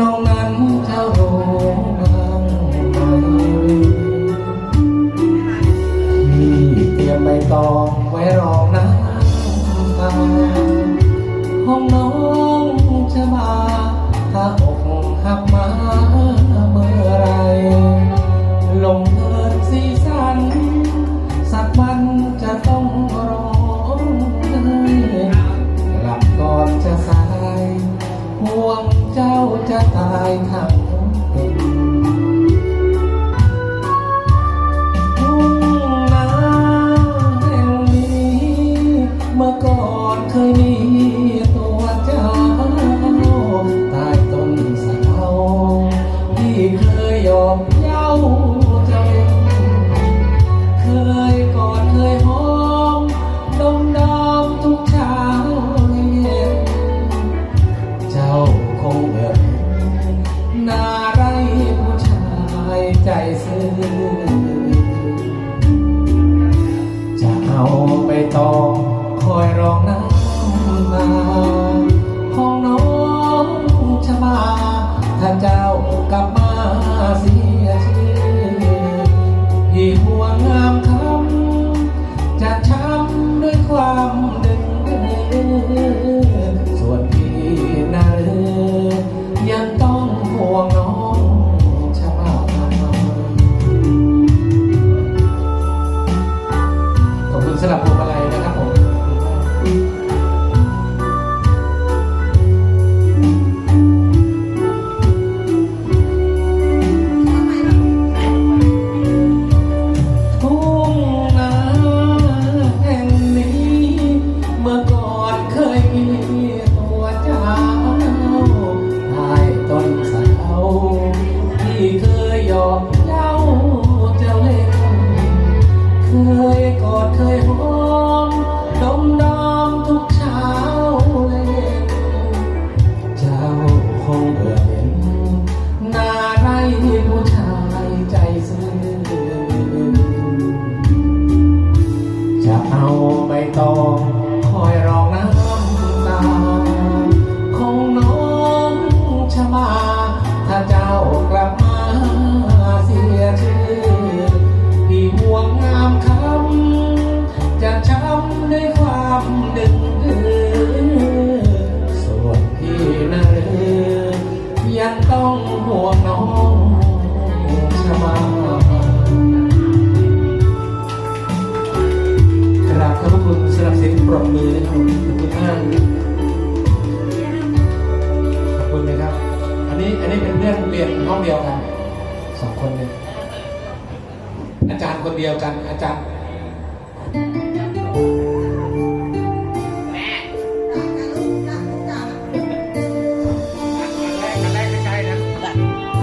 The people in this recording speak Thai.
น้องนั้นถ้รู้บ้างพี่เตรียมใบตองไว้รองน้ำตาห้องน้องจะมาถ้าอกหักมา เจ้าจะตายทั้งเป็น คงเอ่ยนาไรผู้ชายใจซื่อจะเอาไปต่อคอยรองน้ำมาของน้องชะมาถ้าเจ้ากลับมา ขอบ ยหอมดมดอมทุกเช้าและเย็นเจ้าคงเบื่อเห็นหน้าไรผู้ชายใจซื่อจะเอาใบตองคอยรองน้ำตาของน้องชะมาถ้าเจ้า ห่วงน้องชะมากราบขอบพระคุณสำหรับเสียงปรบมือนะครับขอบคุณมากขอบคุณนะครับ อันนี้อันนี้เป็นเพื่อนเรียนห้องเดียวกันสองคนเลยอาจารย์คนเดียวกันอาจารย์